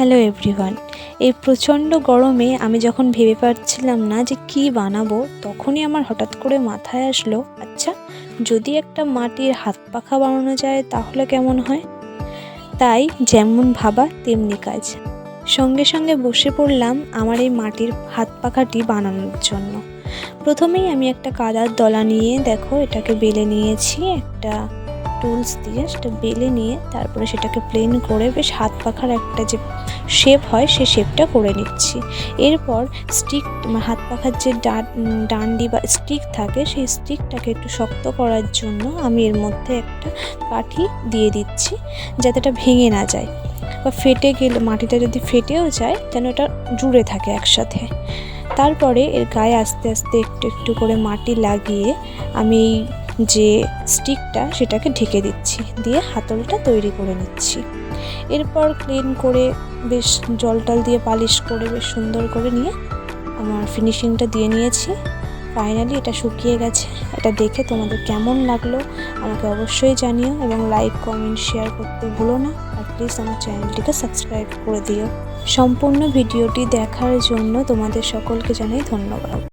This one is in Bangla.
হ্যালো এভরিওয়ান এই প্রচণ্ড গরমে আমি যখন ভেবে পাচ্ছিলাম না যে কি বানাবো, তখনই আমার হঠাৎ করে মাথায় আসলো আচ্ছা যদি একটা মাটির হাত পাখা বানানো যায় তাহলে কেমন হয়? তাই যেমন ভাবা তেমনি কাজ। সঙ্গে সঙ্গে বসে পড়লাম আমার এই মাটির হাত পাখাটি বানানোর জন্য। প্রথমেই আমি একটা কাদার দলা নিয়ে, দেখো, এটাকে বেলে নিয়েছি, একটা টুলস দিয়ে সেটা বেলে নিয়ে, তারপরে সেটাকে প্লেন করে বেশ হাত পাখার একটা যে শেপ হয়, সে শেপটা করে নিচ্ছি। এরপর স্টিক হাত পাখার যে ডান্ডি বা স্টিক থাকে, সেই স্টিকটাকে একটু শক্ত করার জন্য আমি এর মধ্যে একটা কাঠি দিয়ে দিচ্ছি, যাতে এটা ভেঙে না যায়। বা ফেটে গেলে, মাটিটা যদি ফেটেও যায়, যেন এটা জুড়ে থাকে একসাথে। তারপরে এর গায়ে আস্তে আস্তে একটু একটু করে মাটি লাগিয়ে আমি এই যে স্টিকটা সেটাকে ঢেকে দিচ্ছি। দিয়ে হাতলটা তৈরি করে নিচ্ছি। এরপর ক্লিন করে বেশ জল টল দিয়ে পালিশ করে বেশ সুন্দর করে নিয়ে আমার ফিনিশিংটা দিয়ে নিয়েছি। ফাইনালি এটা শুকিয়ে গেছে। এটা দেখে তোমাদের কেমন লাগল আমাকে অবশ্যই জানিও এবং লাইক কমেন্ট শেয়ার করতে ভুলো না। আর প্লিজ আমার চ্যানেলটিকে সাবস্ক্রাইব করে দিও। সম্পূর্ণ ভিডিওটি দেখার জন্য তোমাদের সকলকে জানাই ধন্যবাদ।